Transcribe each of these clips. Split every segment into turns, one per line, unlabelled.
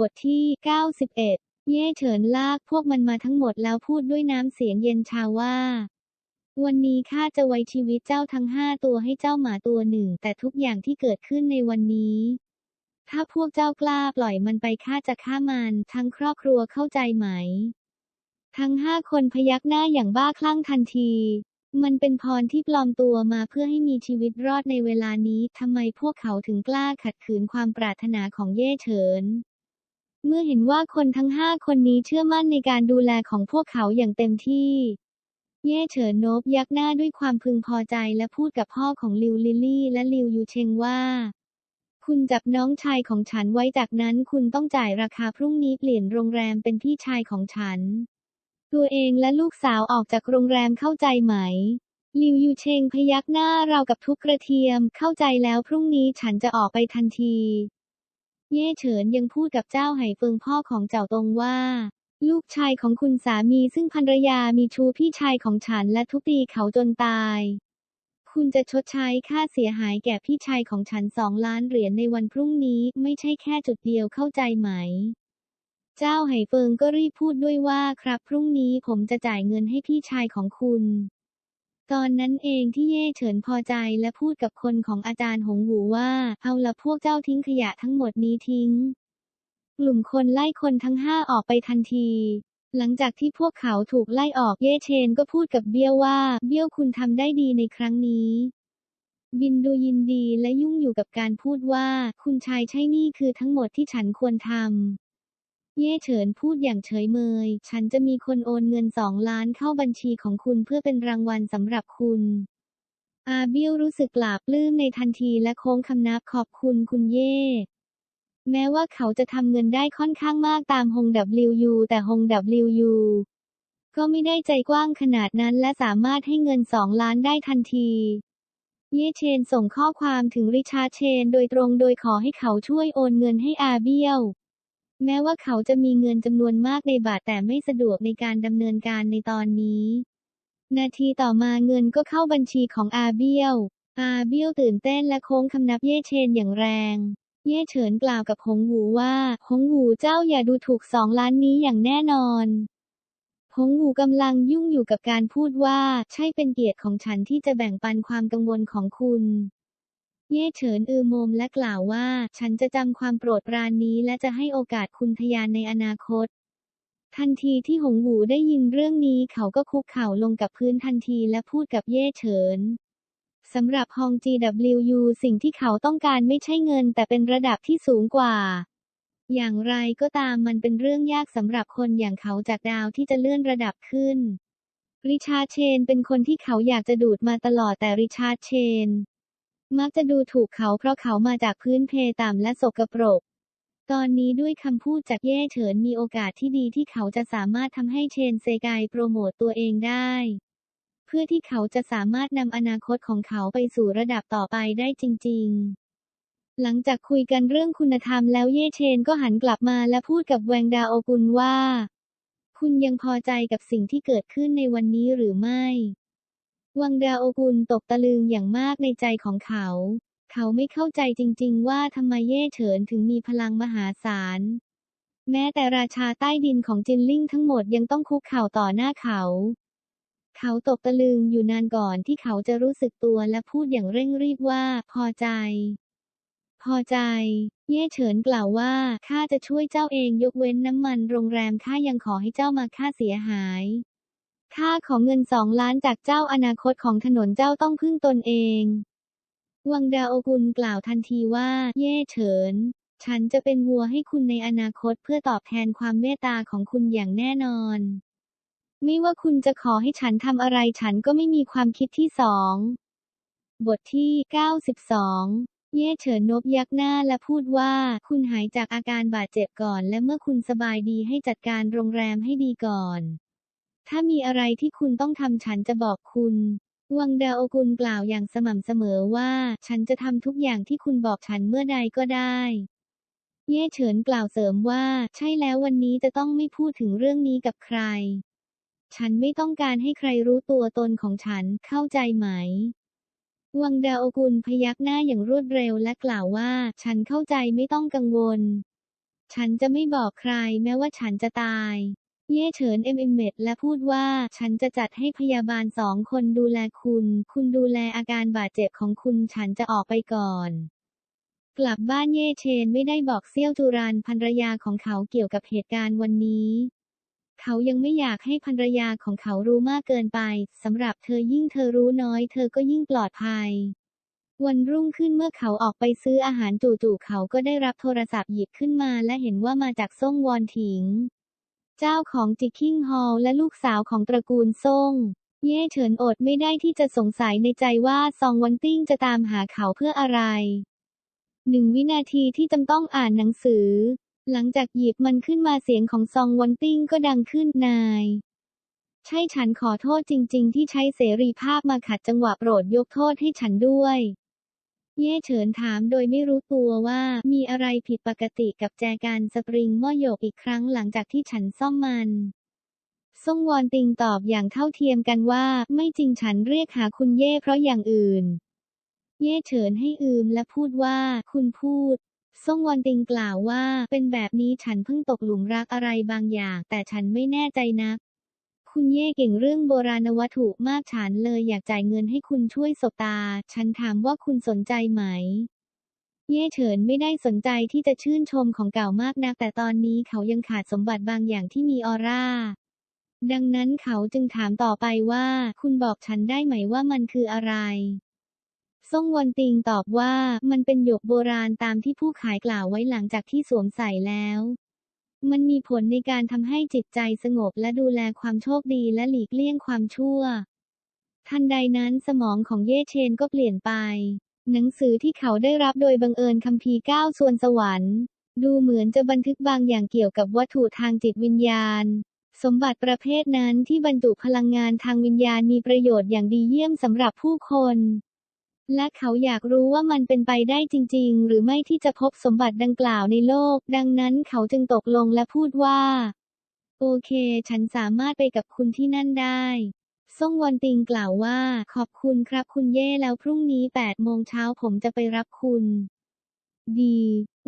บทที่ 91 เย่เฉินลากพวกมันมาทั้งหมดแล้วพูดด้วยน้ำเสียงเย็นชาว่า วันนี้ข้าจะไว้ชีวิตเจ้าทั้งห้าตัวให้เจ้าหมาตัวหนึ่ง แต่ทุกอย่างที่เกิดขึ้นในวันนี้ ถ้าพวกเจ้ากล้าปล่อยมันไปข้าจะฆ่ามัน ทั้งครอบครัวเข้าใจไหม ทั้งห้าคนพยักหน้าอย่างบ้าคลั่งทันทีมันเป็นพรที่ปลอมตัวมาเพื่อให้มีชีวิตรอดในเวลานี้ ทำไมพวกเขาถึงกล้าขัดขืนความปรารถนาของเย่เฉิน เมื่อเห็นว่าคนทั้งห้าคนนี้เชื่อมั่นในการดูแลของพวกเขาอย่างเต็มที่ เย่เฉินโนบยักหน้าด้วยความพึงพอใจและพูดกับพ่อของลิวลิลลี่และลิวยูเชงว่า คุณจับน้องชายของฉันไว้จากนั้นคุณต้องจ่ายราคาพรุ่งนี้เปลี่ยนโรงแรมเป็นพี่ชายของฉัน ตัวเองและลูกสาวออกจากโรงแรมเข้าใจไหมลิวยูเชงพยักหน้าเรากับทุกกระเทียมเข้าใจแล้วพรุ่งนี้ฉันจะออกไปทันที เย่เฉินยังพูดกับเจ้าไหเฟิงพ่อของเจ้าตงว่า ลูกชายของคุณสามีซึ่งภรรยามีชู้พี่ชายของฉันและทุบตีเขาจนตาย คุณจะชดใช้ค่าเสียหายแก่พี่ชายของฉันสองล้านเหรียญในวันพรุ่งนี้ไม่ใช่แค่จุดเดียวเข้าใจไหม เจ้าไหเฟิงก็รีบพูดด้วยว่าครับพรุ่งนี้ผมจะจ่ายเงินให้พี่ชายของคุณ ตอนนั้นเองที่เย่เฉินพอใจและพูดกับคนของอาจารย์หงหูว่า เอาละพวกเจ้าทิ้งขยะทั้งหมดนี้ทิ้ง กลุ่มคนไล่คนทั้งห้าออกไปทันที หลังจากที่พวกเขาถูกไล่ออกเย่เชนก็พูดกับเบี้ยวว่า เบี้ยวคุณทำได้ดีในครั้งนี้ บินดูยินดีและยุ่งอยู่กับการพูดว่า คุณชายใช่นี่คือทั้งหมดที่ฉันควรทำ เย่เฉินพูดอย่างเฉยเมย ฉันจะมีคนโอนเงินสองล้านเข้าบัญชีของคุณเพื่อเป็นรางวัลสำหรับคุณ อาเบิลรู้สึกปลาบปลื้มในทันทีและโค้งคำนับขอบคุณคุณเย่แม้ว่าเขาจะทำเงินได้ค่อนข้างมากตามฮง WU แต่ฮง WU ก็ไม่ได้ใจกว้างขนาดนั้นและสามารถให้เงินสองล้านได้ทันที เย่เชนส่งข้อความถึงริชาร์เชนโดยตรงโดยขอให้เขาช่วยโอนเงินให้อาเบียว แม้ว่าเขาจะมีเงินจำนวนมากในบาทแต่ไม่สะดวกในการดำเนินการในตอนนี้ นาทีต่อมาเงินก็เข้าบัญชีของอาเบียว อาเบียวตื่นเต้นและโค้งคำนับเย่เชนอย่างแรง เย่เฉินกล่าวกับหงหูว่า หงหูเจ้าอย่าดูถูกสองล้านนี้อย่างแน่นอนหงหูกำลังยุ่งอยู่กับการพูดว่า ใช่เป็นเกียรติของฉันที่จะแบ่งปันความกังวลของคุณ เย่เฉินอือมมและกล่าวว่า ฉันจะจำความโปรดปรานนี้และจะให้โอกาสคุณทยานในอนาคต ทันทีที่หงหูได้ยินเรื่องนี้เขาก็คุกเข่าลงกับพื้นทันทีและพูดกับเย่เฉินสำหรับฮอง GWU สิ่งที่เขาต้องการไม่ใช่เงิน แต่เป็นระดับที่สูงกว่า อย่างไรก็ตามมันเป็นเรื่องยากสำหรับคนอย่างเขาจากดาวที่จะเลื่อนระดับขึ้น ริชาร์เชนเป็นคนที่เขาอยากจะดูดมาตลอดแต่ริชาร์เชน มักจะดูถูกเขาเพราะเขามาจากพื้นเพต่ำและสกปรก ตอนนี้ด้วยคำพูดจากเย่เฉินมีโอกาสที่ดีที่เขาจะสามารถทำให้เชนเซกายโปรโมตตัวเองได้ เพื่อที่เขาจะสามารถนำอนาคตของเขาไปสู่ระดับต่อไปได้จริง ๆ หลังจากคุยกันเรื่องคุณธรรมแล้วเย่เชนก็หันกลับมาและพูดกับแวงดาโอกุลว่า คุณยังพอใจกับสิ่งที่เกิดขึ้นในวันนี้หรือไม่ วังดาโอกุลตกตะลึงอย่างมากในใจของเขา เขาไม่เข้าใจจริง ๆ ว่าทำไมเย่เฉินถึงมีพลังมหาศาล แม้แต่ราชาใต้ดินของจินลิ่งทั้งหมดยังต้องคุกเข่าต่อหน้าเขา เขาตกตะลึงอยู่นานก่อนที่เขาจะรู้สึกตัวและพูดอย่างเร่งรีบว่าพอใจ พอใจ เย่เฉินกล่าวว่าข้าจะช่วยเจ้าเองยกเว้นน้ำมันโรงแรมข้ายังขอให้เจ้ามาค่าเสียหาย ข้าของเงินสองล้านจากเจ้าอนาคตของถนนเจ้าต้องพึ่งตนเอง วังดาโอกุลกล่าวทันทีว่า เย่เฉิน ฉันจะเป็นวัวให้คุณในอนาคตเพื่อตอบแทนความเมตตาของคุณอย่างแน่นอน ไม่ว่าคุณจะขอให้ฉันทำอะไรฉันก็ไม่มีความคิดที่สอง บทที่ 92เย่เฉินนบยักหน้าและพูดว่า คุณหายจากอาการบาดเจ็บก่อน และเมื่อคุณสบายดีให้จัดการโรงแรมให้ดีก่อน ถ้ามีอะไรที่คุณต้องทำฉันจะบอกคุณวังดาโอกุลกล่าวอย่างสม่ำเสมอว่า ฉันจะทำทุกอย่างที่คุณบอกฉันเมื่อใดก็ได้ เย่เฉินกล่าวเสริมว่า ใช่แล้ววันนี้จะต้องไม่พูดถึงเรื่องนี้กับใคร ฉันไม่ต้องการให้ใครรู้ตัวตนของฉันเข้าใจไหม วังดาโอกุลพยักหน้าอย่างรวดเร็วและกล่าวว่า ฉันเข้าใจไม่ต้องกังวล ฉันจะไม่บอกใครแม้ว่าฉันจะตาย เย่เฉินเอ็มเอ็มเมดและพูดว่า ฉันจะจัดให้พยาบาลสองคนดูแลคุณ คุณดูแลอาการบาดเจ็บของคุณฉันจะออกไปก่อน กลับบ้านเย่เชนไม่ได้บอกเซี่ยวจูรานภรรยาของเขาเกี่ยวกับเหตุการณ์วันนี้ เขายังไม่อยากให้ภรรยาของเขารู้มากเกินไปสำหรับเธอยิ่งเธอรู้น้อย เธอก็ยิ่งปลอดภัยวันรุ่งขึ้นเมื่อเขาออกไปซื้ออาหารจู่ๆเขาก็ได้รับโทรศัพท์หยิบขึ้นมาและเห็นว่ามาจากซ่งวอนถิง เจ้าของจิกคิงฮอลและลูกสาวของตระกูลซ่ง เย่เฉินอดไม่ได้ที่จะสงสัยในใจว่าซองวันติ้งจะตามหาเขาเพื่ออะไร หนึ่งวินาทีที่จำต้องอ่านหนังสือ หลังจากหยิบมันขึ้นมาเสียงของซองวันติ้งก็ดังขึ้นนาย ใช่ฉันขอโทษจริง ๆ ที่ใช้เสรีภาพมาขัดจังหวะโปรดยกโทษให้ฉันด้วย เย่เฉินถามโดยไม่รู้ตัวว่ามีอะไรผิดปกติกับแจกันสปริงหม้อหยกอีกครั้งหลังจากที่ฉันซ่อมมันซ่งวอนติงตอบอย่างเท่าเทียมกันว่า ไม่จริงฉันเรียกหาคุณเย่เพราะอย่างอื่น เย่เฉินให้อืมและพูดว่า คุณพูดซ่งวอนติงกล่าวว่า เป็นแบบนี้ฉันเพิ่งตกหลุมรักอะไรบางอย่าง แต่ฉันไม่แน่ใจนัก คุณเย่เก่งเรื่องโบราณวัตถุมากฉันเลยอยากจ่ายเงินให้คุณช่วยสบตา ฉันถามว่าคุณสนใจไหม เย่เฉินไม่ได้สนใจที่จะชื่นชมของเก่ามากนักแต่ตอนนี้เขายังขาดสมบัติบางอย่างที่มีออร่า ดังนั้นเขาจึงถามต่อไปว่า คุณบอกฉันได้ไหมว่ามันคืออะไรซ่งวอนติงตอบว่ามันเป็นหยกโบราณตามที่ผู้ขายกล่าวไว้หลังจากที่สวมใส่แล้ว มันมีผลในการทำให้จิตใจสงบและดูแลความโชคดีและหลีกเลี่ยงความชั่ว ทันใดนั้นสมองของเย่เชนก็เปลี่ยนไป หนังสือที่เขาได้รับโดยบังเอิญคัมภีร์ก้าส่วนสวรรค์ ดูเหมือนจะบันทึกบางอย่างเกี่ยวกับวัตถุทางจิตวิญญาณ สมบัติประเภทนั้นที่บรรจุพลังงานทางวิญญาณมีประโยชน์อย่างดีเยี่ยมสำหรับผู้คน และเขาอยากรู้ว่ามันเป็นไปได้จริง ๆ หรือไม่ที่จะพบสมบัติดังกล่าวในโลก ดังนั้นเขาจึงตกลงและพูดว่า โอเค ฉันสามารถไปกับคุณที่นั่นได้ซ่งวอนติงกล่าวว่า ขอบคุณครับคุณเย่แล้วพรุ่งนี้8โมงเช้าผมจะไปรับคุณ ดี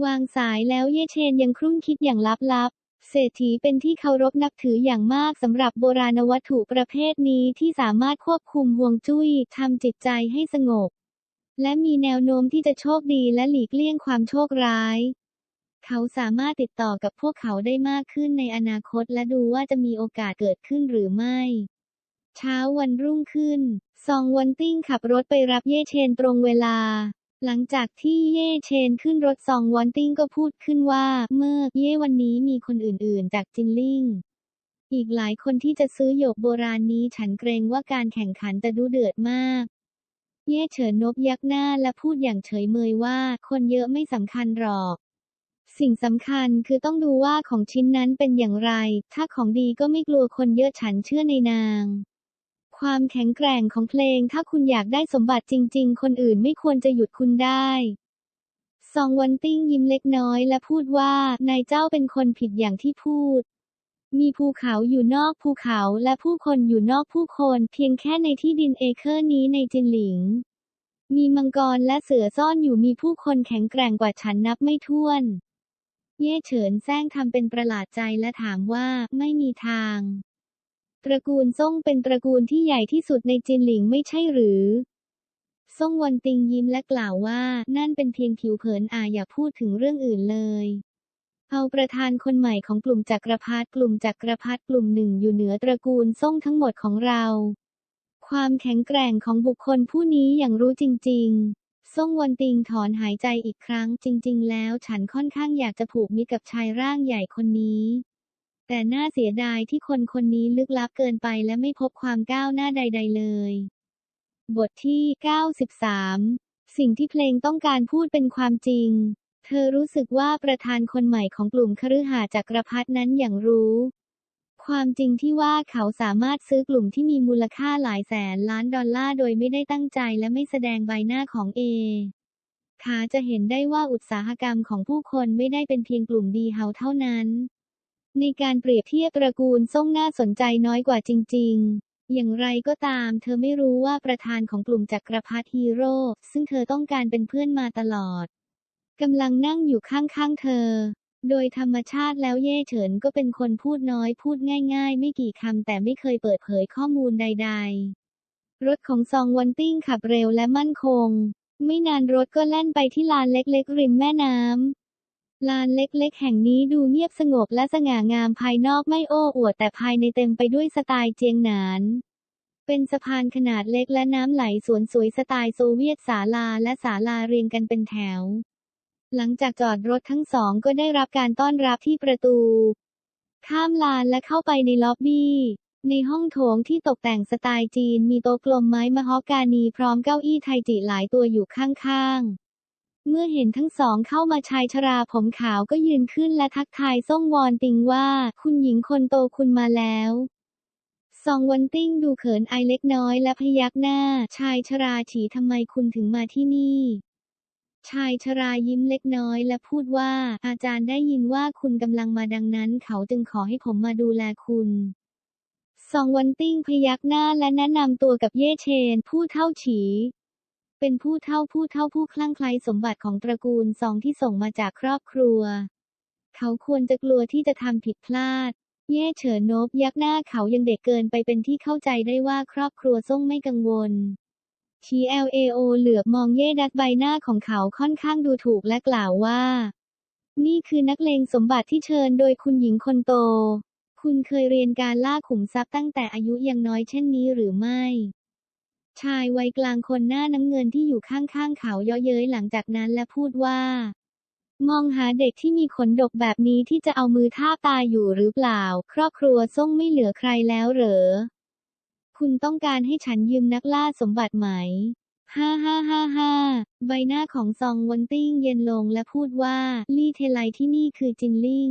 วางสายแล้วเย่เชนยังครุ่นคิดอย่างลับๆ เศรษฐีเป็นที่เคารพนับถืออย่างมากสำหรับโบราณวัตถุประเภทนี้ที่สามารถควบคุมห่วงจุ้ยทำจิตใจให้สงบ และมีแนวโน้มที่จะโชคดีและหลีกเลี่ยงความโชคร้าย เขาสามารถติดต่อกับพวกเขาได้มากขึ้นในอนาคตและดูว่าจะมีโอกาสเกิดขึ้นหรือไม่ เช้าวันรุ่งขึ้น ซองวันติ้งขับรถไปรับเย่เชนตรงเวลา หลังจากที่เย่เชนขึ้นรถซองวันติ้งก็พูดขึ้นว่า เมื่อเย่วันนี้มีคนอื่นๆ จากจินลิงอีกหลายคนที่จะซื้อหยกโบราณนี้ฉันเกรงว่าการแข่งขันจะดุเดือดมาก เย่เฉินนบยักหน้าและพูดอย่างเฉยเมยว่า คนเยอะไม่สำคัญหรอก สิ่งสำคัญคือต้องดูว่าของชิ้นนั้นเป็นอย่างไร ถ้าของดีก็ไม่กลัวคนเยอะฉันเชื่อในนาง ความแข็งแกร่งของเพลง ถ้าคุณอยากได้สมบัติจริง ๆ คนอื่นไม่ควรจะหยุดคุณได้ซองวันติ้งยิ้มเล็กน้อยและพูดว่า นายเจ้าเป็นคนผิดอย่างที่พูด มีภูเขาอยู่นอกภูเขาและผู้คนอยู่นอกผู้คน เพียงแค่ในที่ดินเอเคอร์นี้ในจินหลิง มีมังกรและเสือซ่อนอยู่มีผู้คนแข็งแกร่งกว่าฉันนับไม่ถ้วน เย่เฉินแซงทำเป็นประหลาดใจและถามว่าไม่มีทาง ตระกูลซ่งเป็นตระกูลที่ใหญ่ที่สุดในจินหลิงไม่ใช่หรือซ่งวันติงยิ้มและกล่าวว่านั่นเป็นเพียงผิวเผินอาอย่าพูดถึงเรื่องอื่นเลย เอาประธานคนใหม่ของกลุ่มจักรพรรดิกลุ่มจักรพรรดิกลุ่มหนึ่งอยู่เหนือตระกูลซ่งทั้งหมดของเรา ความแข็งแกร่งของบุคคลผู้นี้อย่างรู้จริงๆซ่งวันติงถอนหายใจอีกครั้ง จริง ๆ แล้วฉันค่อนข้างอยากจะผูกมิตรกับชายร่างใหญ่คนนี้ แต่น่าเสียดายที่คนคนนี้ลึกลับเกินไปและไม่พบความก้าวหน้าใด ๆ เลย บทที่ 93 สิ่งที่เพลงต้องการพูดเป็นความจริง เธอรู้สึกว่าประธานคนใหม่ของกลุ่มคฤหาจักรพรรดินั้นอย่างรู้ ความจริงที่ว่าเขาสามารถซื้อกลุ่มที่มีมูลค่าหลายแสนล้านดอลลาร์โดยไม่ได้ตั้งใจและไม่แสดงใบหน้าของเอขาจะเห็นได้ว่าอุตสาหกรรมของผู้คนไม่ได้เป็นเพียงกลุ่มดีเฮาเท่านั้น ในการเปรียบเทียบตระกูลซ่งน่าสนใจน้อยกว่าจริง ๆอย่างไรก็ตาม เธอไม่รู้ว่าประธานของกลุ่มจักรพรรดิฮีโร่ซึ่งเธอต้องการเป็นเพื่อนมาตลอด กำลังนั่งอยู่ข้างๆเธอ โดยธรรมชาติแล้วเย่เฉินก็เป็นคนพูดน้อยพูดง่ายๆ ไม่กี่คำแต่ไม่เคยเปิดเผยข้อมูลใด ๆ รถของซองวันติ้งขับเร็วและมั่นคง ไม่นานรถก็แล่นไปที่ลานเล็กๆ ริมแม่น้ำลานเล็กๆ แห่งนี้ดูเงียบสงบและสง่างามภายนอกไม่โอ้อวดแต่ภายในเต็มไปด้วยสไตล์เจียงหนาน เป็นสะพานขนาดเล็กและน้ำไหลสวนสวยสไตล์โซเวียตศาลาและศาลาเรียงกันเป็นแถว หลังจากจอดรถทั้งสองก็ได้รับการต้อนรับที่ประตู ข้ามลานและเข้าไปในล็อบบี้ ในห้องโถงที่ตกแต่งสไตล์จีนมีโต๊ะกลมไม้มะฮอกกานีพร้อมเก้าอี้ไทจิหลายตัวอยู่ข้างๆเมื่อเห็นทั้งสองเข้ามาชายชราผมขาวก็ยืนขึ้นและทักทายส่งวอนติงว่า คุณหญิงคนโตคุณมาแล้วซองวันติ้งดูเขินอายเล็กน้อยและพยักหน้า ชายชราฉีทำไมคุณถึงมาที่นี่ ชายชรายิ้มเล็กน้อยและพูดว่า อาจารย์ได้ยินว่าคุณกำลังมาดังนั้น เขาจึงขอให้ผมมาดูแลคุณซองวันติ้งพยักหน้าและแนะนำตัวกับเย่เชน ผู้เท่าฉี เป็นผู้เท่าผู้เท่าผู้คลั่งไคล้สมบัติของตระกูลซองที่ส่งมาจากครอบครัว เขาควรจะกลัวที่จะทำผิดพลาด เย่เฉินโนบยักหน้าเขายังเด็กเกินไปเป็นที่เข้าใจได้ว่าครอบครัวซ่งไม่กังวล ชี LAO เหลือบมองเย่ดัดใบหน้าของเขาค่อนข้างดูถูกและกล่าวว่า นี่คือนักเลงสมบัติที่เชิญโดยคุณหญิงคนโต คุณเคยเรียนการล่าขุมทรัพย์ตั้งแต่อายุยังน้อยเช่นนี้หรือไม่ ชายวัยกลางคนหน้าน้ำเงินที่อยู่ข้างๆเขาเย่อเย้ยหลังจากนั้นและพูดว่า มองหาเด็กที่มีขนดกแบบนี้ที่จะเอามือท่าบตายอยู่หรือเปล่า ครอบครัวส่งไม่เหลือใครแล้วเหรอ คุณต้องการให้ฉันยืมนักล่าสมบัติไหม ฮ่าฮ่าฮ่าฮ่าใบหน้าของซองวันติ้งเย็นลงและพูดว่า ลี่เทไลที่นี่คือจินลิง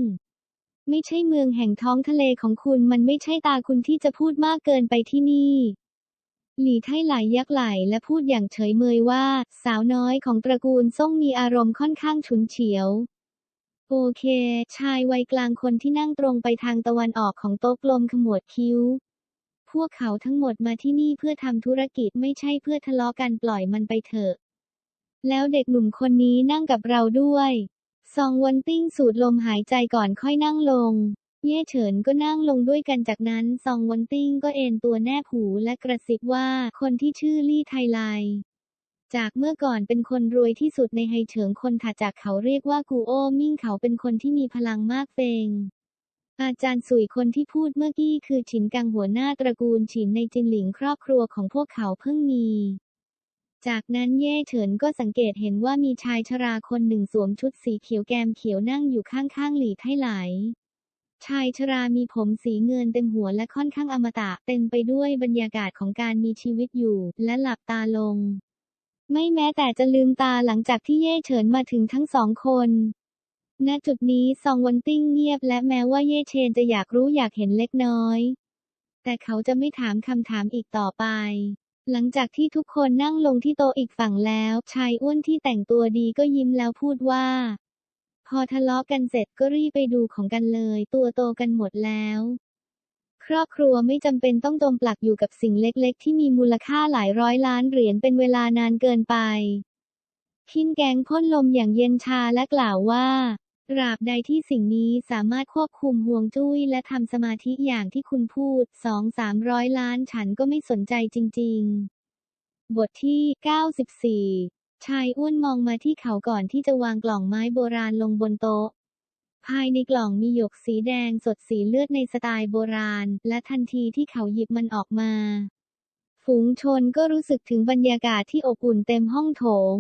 ไม่ใช่เมืองแห่งท้องทะเลของคุณมันไม่ใช่ตาคุณที่จะพูดมากเกินไปที่นี่ หลี่ไทไหลยักไหลและพูดอย่างเฉยเมยว่า สาวน้อยของตระกูลส่งมีอารมณ์ค่อนข้างฉุนเฉียว โอเค ชายวัยกลางคนที่นั่งตรงไปทางตะวันออกของโต๊ะกลมขมวดคิ้ว พวกเขาทั้งหมดมาที่นี่เพื่อทำธุรกิจไม่ใช่เพื่อทะเลาะกันปล่อยมันไปเถอะ แล้วเด็กหนุ่มคนนี้นั่งกับเราด้วยซองวันติ้งสูดลมหายใจก่อนค่อยนั่งลง เย่เฉินก็นั่งลงด้วยกันจากนั้นซองวันติ้งก็เอนตัวแนบหูและกระซิบว่าคนที่ชื่อลี่ไทไลจากเมื่อก่อนเป็นคนรวยที่สุดในไฮเฉิงคนถัดจากเขาเรียกว่ากูโอมิ่งเขาเป็นคนที่มีพลังมากเฟง อาจารย์สุยคนที่พูดเมื่อกี้คือฉินกังหัวหน้าตระกูลฉินในจินหลิงครอบครัวของพวกเขาเพิ่งมี จากนั้นเย่เฉินก็สังเกตเห็นว่ามีชายชราคนหนึ่งสวมชุดสีเขียวแกมเขียวนั่งอยู่ข้างๆหลี่ไทไหล ชายชรามีผมสีเงินเต็มหัวและค่อนข้างอมตะเต็มไปด้วยบรรยากาศของการมีชีวิตอยู่และหลับตาลง ไม่แม้แต่จะลืมตาหลังจากที่เย่เฉินมาถึงทั้งสองคน ณจุดนี้ซองวันติ้งเงียบและแม้ว่าเย่เชนจะอยากรู้อยากเห็นเล็กน้อย แต่เขาจะไม่ถามคำถามอีกต่อไป หลังจากที่ทุกคนนั่งลงที่โต๊ะอีกฝั่งแล้ว ชายอ้วนที่แต่งตัวดีก็ยิ้มแล้วพูดว่า พอทะเลาะกันเสร็จก็รีบไปดูของกันเลย ตัวโตกันหมดแล้ว ครอบครัวไม่จำเป็นต้องจมปลักอยู่กับสิ่งเล็กๆ ที่มีมูลค่าหลายร้อยล้านเหรียญเป็นเวลานานเกินไปคินแกงพ่นลมอย่างเย็นชาและกล่าวว่า ตราบใดที่สิ่งนี้สามารถควบคุมห่วงจุ้ยและทำสมาธิอย่างที่คุณพูดสองสามร้อยล้านฉันก็ไม่สนใจจริง ๆ บทที่ 94 ชายอ้วนมองมาที่เขาก่อนที่จะวางกล่องไม้โบราณลงบนโต๊ะ ภายในกล่องมีหยกสีแดงสดสีเลือดในสไตล์โบราณ และทันทีที่เขาหยิบมันออกมา ฝูงชนก็รู้สึกถึงบรรยากาศที่อบอุ่นเต็มห้องโถง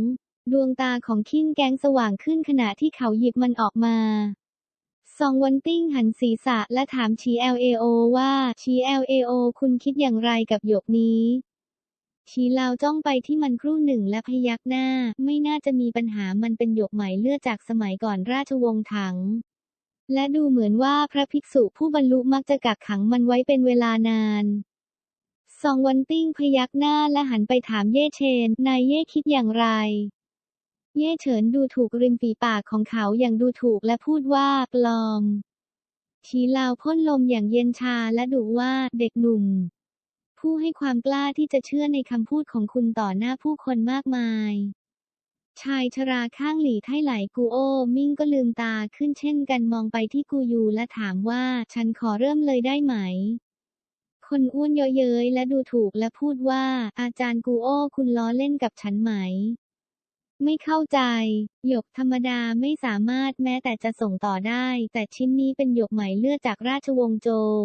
ดวงตาของคินแกงสว่างขึ้นขณะที่เขาหยิบมันออกมา ซองวันติ้งหันศีรษะและถามชี LAO ว่าชี LAO คุณคิดอย่างไรกับหยกนี้ชีลาวจ้องไปที่มันครู่หนึ่งและพยักหน้า ไม่น่าจะมีปัญหามันเป็นหยกไหมเลือดจากสมัยก่อนราชวงศ์ถัง และดูเหมือนว่าพระภิกษุผู้บรรลุมักจะกักขังมันไว้เป็นเวลานานซองวันติ้งพยักหน้าและหันไปถามเย่เชน นายเย่คิดอย่างไร เย่เฉินดูถูกริมฝีปากของเขาอย่างดูถูกและพูดว่าปลอม ชีลาวพ่นลมอย่างเย็นชาและดุว่าเด็กหนุ่ม ผู้ให้ความกล้าที่จะเชื่อในคำพูดของคุณต่อหน้าผู้คนมากมาย ชายชราข้างหลีไท่ไหลกูโอ มิ่งก็ลืมตาขึ้นเช่นกันมองไปที่กูยูและถามว่าฉันขอเริ่มเลยได้ไหมคนอ้วนเยอะเย้ยและดูถูกและพูดว่า อาจารย์กูโอคุณล้อเล่นกับฉันไหม ไม่เข้าใจ หยกธรรมดาไม่สามารถแม้แต่จะส่งต่อได้ แต่ชิ้นนี้เป็นหยกหมเลือดจากราชวงศ์โจว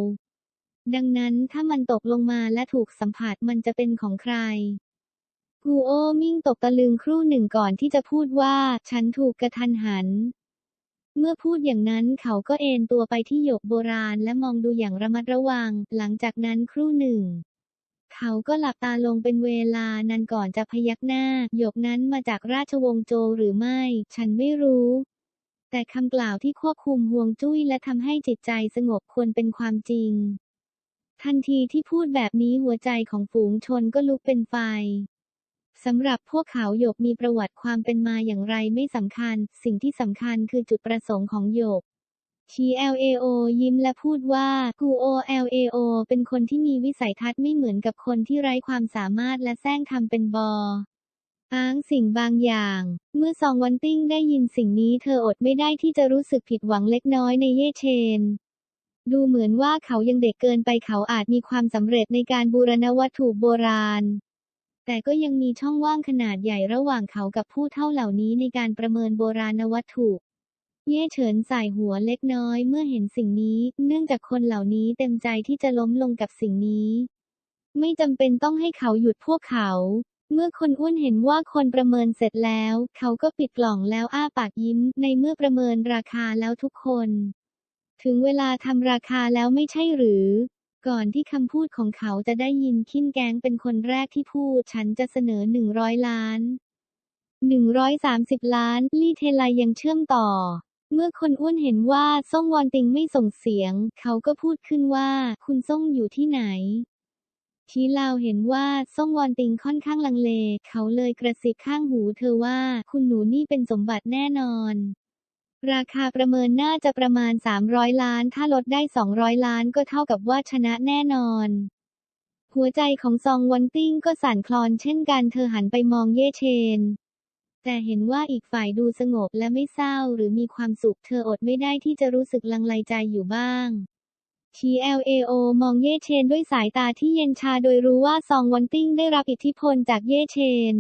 ดังนั้นถ้ามันตกลงมาและถูกสัมผัสมันจะเป็นของใครกูโอมิ่งตกตะลึงครู่หนึ่งก่อนที่จะพูดว่า ฉันถูกกระทันหัน เมื่อพูดอย่างนั้นเขาก็เอนตัวไปที่หยกโบราณและมองดูอย่างระมัดระวัง หลังจากนั้นครู่หนึ่ง เขาก็หลับตาลงเป็นเวลานานก่อนจะพยักหน้า หยกนั้นมาจากราชวงศ์โจหรือไม่ ฉันไม่รู้ แต่คำกล่าวที่ควบคุมห่วงจุ้ยและทำให้จิตใจสงบควรเป็นความจริง ทันทีที่พูดแบบนี้หัวใจของฝูงชนก็ลุกเป็นไฟสำหรับพวกเขาหยกมีประวัติความเป็นมาอย่างไรไม่สำคัญ สิ่งที่สำคัญคือจุดประสงค์ของหยก TLAO ยิ้มและพูดว่า กูโอ LAO เป็นคนที่มีวิสัยทัศน์ไม่เหมือนกับคนที่ไร้ความสามารถและแซงทำเป็นบออ้างสิ่งบางอย่าง เมื่อซองวันติ้งได้ยินสิ่งนี้เธออดไม่ได้ที่จะรู้สึกผิดหวังเล็กน้อยในเย่เชน ดูเหมือนว่าเขายังเด็กเกินไปเขาอาจมีความสำเร็จในการบูรณวัตถุโบราณ แต่ก็ยังมีช่องว่างขนาดใหญ่ระหว่างเขากับผู้เท่าเหล่านี้ในการประเมินโบราณวัตถุ เย่เฉินสายหัวเล็กน้อยเมื่อเห็นสิ่งนี้ เนื่องจากคนเหล่านี้เต็มใจที่จะล้มลงกับสิ่งนี้ ไม่จำเป็นต้องให้เขาหยุดพวกเขา เมื่อคนอ้วนเห็นว่าคนประเมินเสร็จแล้ว เขาก็ปิดกล่องแล้วอ้าปากยิ้ม ในเมื่อประเมินราคาแล้วทุกคน ถึงเวลาทำราคาแล้วไม่ใช่หรือ ก่อนที่คำพูดของเขาจะได้ยินคินแกงเป็นคนแรกที่พูดฉันจะเสนอหนึ่งร้อยล้านหนึ่งร้อยสามสิบล้าน ลี่เทไลยังเชื่อมต่อ เมื่อคนอ้วนเห็นว่าซ่งวอนติงไม่ส่งเสียง เขาก็พูดขึ้นว่า คุณซ่งอยู่ที่ไหน ทีลาวเห็นว่าซ่งวอนติงค่อนข้างลังเล เขาเลยกระซิบข้างหูเธอว่า คุณหนูนี่เป็นสมบัติแน่นอน ราคาประเมินน่าจะประมาณ 300 ล้าน ถ้าลดได้ 200 ล้านก็เท่ากับว่าชนะแน่นอน หัวใจของซองวันติ้งก็สั่นคลอนเช่นกัน เธอหันไปมองเย่เชน แต่เห็นว่าอีกฝ่ายดูสงบและไม่เศร้าหรือมีความสุขเธออดไม่ได้ที่จะรู้สึกลังเลใจอยู่บ้าง TLAO มองเย่เชนด้วยสายตาที่เย็นชาโดยรู้ว่าซองวันติ้งได้รับอิทธิพลจากเย่เชน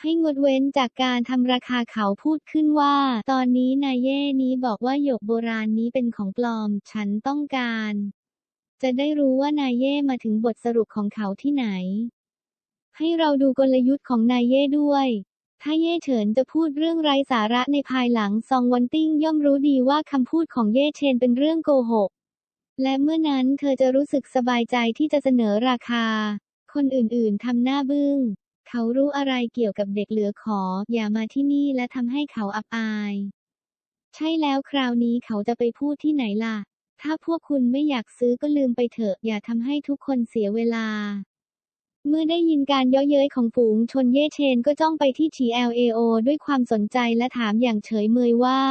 ให้งดเว้นจากการทำราคาเขาพูดขึ้นว่า ตอนนี้นายเย่นี้บอกว่าหยกโบราณนี้เป็นของปลอม ฉันต้องการ จะได้รู้ว่านายเย่มาถึงบทสรุปของเขาที่ไหน ให้เราดูกลยุทธ์ของนายเย่ด้วย ถ้าเย่เฉินจะพูดเรื่องไร้สาระในภายหลังซองวันติ้งย่อมรู้ดีว่าคำพูดของเย่เชนเป็นเรื่องโกหก และเมื่อนั้นเธอจะรู้สึกสบายใจที่จะเสนอราคา คนอื่นๆทำหน้าบึ้ง เขารู้อะไรเกี่ยวกับเด็กเหลือขอ อย่ามาที่นี่และทำให้เขาอับอาย ใช่แล้วคราวนี้เขาจะไปพูดที่ไหนล่ะ ถ้าพวกคุณไม่อยากซื้อก็ลืมไปเถอะ อย่าทำให้ทุกคนเสียเวลา เมื่อได้ยินการเย่อเย้ยของฝูงชนเย่เชนก็จ้องไปที่ TLAO ด้วยความสนใจและถามอย่างเฉยเมยว่า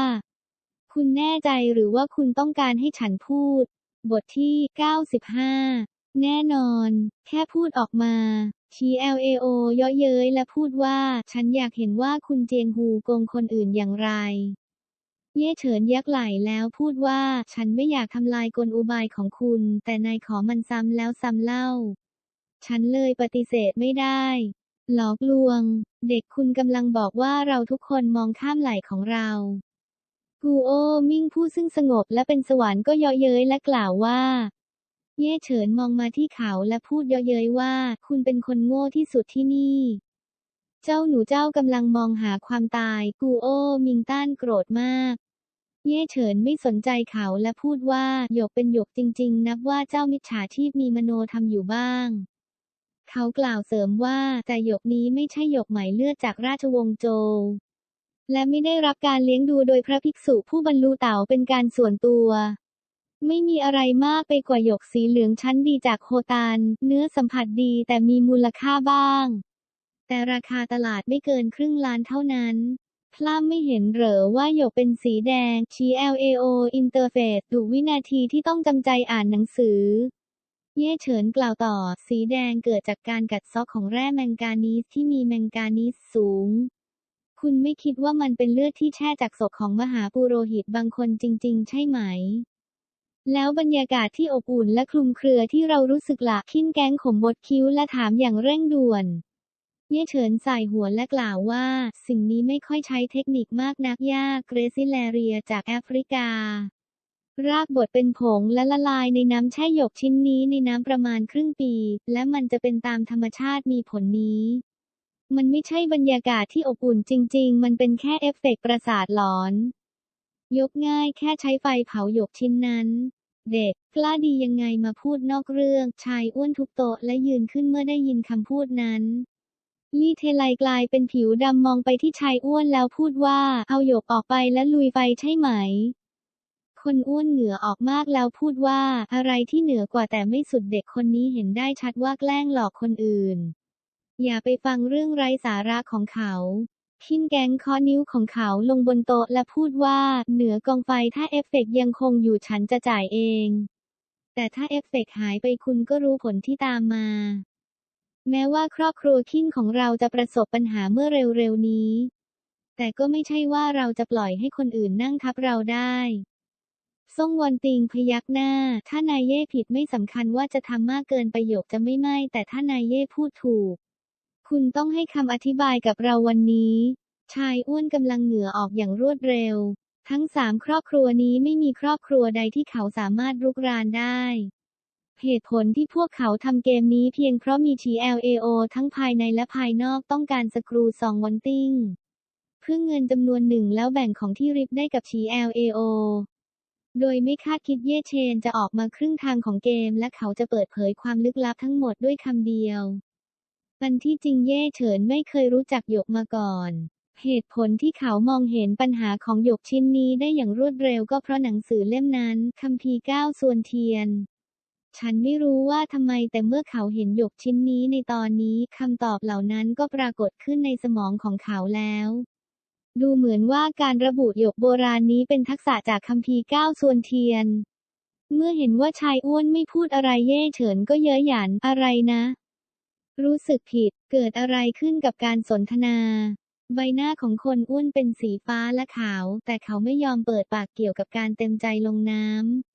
คุณแน่ใจหรือว่าคุณต้องการให้ฉันพูด บทที่ 95 แน่นอน แค่พูดออกมา TLAO เย่อเย้ยและพูดว่า ฉันอยากเห็นว่าคุณเจียงฮูโกงคนอื่นอย่างไร เย่เฉินยักไหลแล้วพูดว่า ฉันไม่อยากทำลายกลอุบายของคุณ แต่นายขอมันซ้ำแล้วซ้ำเล่า ฉันเลยปฏิเสธไม่ได้ หลอกลวง เด็กคุณกำลังบอกว่าเราทุกคนมองข้ามไหล่ของเรากูโอมิ่งผู้ซึ่งสงบและเป็นสวรรค์ก็เยาะเย้ยและกล่าวว่า เย่เฉินมองมาที่เขาและพูดเยาะเย้ยว่า คุณเป็นคนโง่ที่สุดที่นี่ เจ้าหนูเจ้ากำลังมองหาความตาย กูโอมิงต้านโกรธมาก เย่เฉินไม่สนใจเขาและพูดว่าหยกเป็นหยกจริง ๆ นับว่าเจ้ามิจฉาชีพมีมโนทำอยู่บ้าง เขากล่าวเสริมว่าแต่หยกนี้ไม่ใช่หยกไหมเลือดจากราชวงศ์โจว และไม่ได้รับการเลี้ยงดูโดยพระภิกษุผู้บรรลุเต่าเป็นการส่วนตัว ไม่มีอะไรมากไปกว่าหยกสีเหลืองชั้นดีจากโคตานเนื้อสัมผัสดีแต่มีมูลค่าบ้าง แต่ราคาตลาดไม่เกินครึ่งล้านเท่านั้นพล่ามไม่เห็นเหรอว่าหยกเป็นสีแดง GLAO Interface ดูวินาทีที่ต้องจำใจอ่านหนังสือ เย่เฉินกล่าวต่อ สีแดงเกิดจากการกัดเซอกของแร่แมงกานีสที่มีแมงกานีสสูง คุณไม่คิดว่ามันเป็นเลือดที่แช่จากศพของมหาปุโรหิตบางคนจริง ๆ ใช่ไหม แล้วบรรยากาศที่อบอุ่นและคลุมเครือที่เรารู้สึกละขิ้นแก๊งขมบดคิ้วและถามอย่างเร่งด่วน เย่เฉินใส่หัวและกล่าวว่า สิ่งนี้ไม่ค่อยใช้เทคนิคมากนักยากเกรซิเลเรียจากแอฟริกา รากบดเป็นผงและละลายในน้ำแช่หยกชิ้นนี้ในน้ำประมาณครึ่งปี และมันจะเป็นตามธรรมชาติมีผลนี้ มันไม่ใช่บรรยากาศที่อบอุ่นจริง ๆ มันเป็นแค่เอฟเฟกต์ประสาทหลอน ยกง่ายแค่ใช้ไฟเผาหยกชิ้นนั้น เด็ก กล้าดียังไงมาพูดนอกเรื่อง ชายอ้วนทุบโต๊ะและยืนขึ้นเมื่อได้ยินคำพูดนั้นลี่เทไลกลายเป็นผิวดำมองไปที่ชายอ้วนแล้วพูดว่า เอาหยกออกไปและลุยไปใช่ไหม คนอ้วนเหงื่อออกมากแล้วพูดว่าอะไรที่เหนือกว่าแต่ไม่สุดเด็กคนนี้เห็นได้ชัดว่าแกล้งหลอกคนอื่น อย่าไปฟังเรื่องไร้สาระของเขาขิ้นแกงคอนิ้วของเขาลงบนโต๊ะและพูดว่า เหนือกองไฟถ้าเอฟเฟกต์ยังคงอยู่ฉันจะจ่ายเอง แต่ถ้าเอฟเฟกต์หายไปคุณก็รู้ผลที่ตามมา แม้ว่าครอบครัวขิ้นของเราจะประสบปัญหาเมื่อเร็วๆนี้ แต่ก็ไม่ใช่ว่าเราจะปล่อยให้คนอื่นนั่งทับเราได้ ซ่งวอนติงพยักหน้า ถ้านายเย่ผิดไม่สำคัญว่าจะทำมากเกินประโยคจะไม่ไม่แต่ถ้านายเย่พูดถูก คุณต้องให้คำอธิบายกับเราวันนี้ ชายอ้วนกำลังเหงื่อออกอย่างรวดเร็ว ทั้งสามครอบครัวนี้ไม่มีครอบครัวใดที่เขาสามารถรุกรานได้ เหตุผลที่พวกเขาทำเกมนี้เพียงเพราะมี TLAO ทั้งภายในและภายนอกต้องการสกรูซองวันติ้งเพื่อเงินจำนวนหนึ่งแล้วแบ่งของที่ริบได้กับ TLAO โดยไม่คาดคิดเย่เชนจะออกมาครึ่งทางของเกม และเขาจะเปิดเผยความลึกลับทั้งหมดด้วยคำเดียวอันที่จริงเย่เฉินไม่เคยรู้จักหยกมาก่อน เหตุผลที่เขามองเห็นปัญหาของหยกชิ้นนี้ได้อย่างรวดเร็วก็เพราะหนังสือเล่มนั้นคัมภีร์ก้าวส่วนเทียน ฉันไม่รู้ว่าทำไมแต่เมื่อเขาเห็นหยกชิ้นนี้ในตอนนี้คำตอบเหล่านั้นก็ปรากฏขึ้นในสมองของเขาแล้ว ดูเหมือนว่าการระบุหยกโบราณนี้เป็นทักษะจากคัมภีร์ก้าวส่วนเทียน เมื่อเห็นว่าชายอ้วนไม่พูดอะไรเย่เฉินก็เย้ยหยันอะไรนะ รู้สึกผิด เกิดอะไรขึ้นกับการสนทนา ใบหน้าของคนอ้วนเป็นสีฟ้าและขาว แต่เขาไม่ยอมเปิดปากเกี่ยวกับการเต็มใจลงน้ำ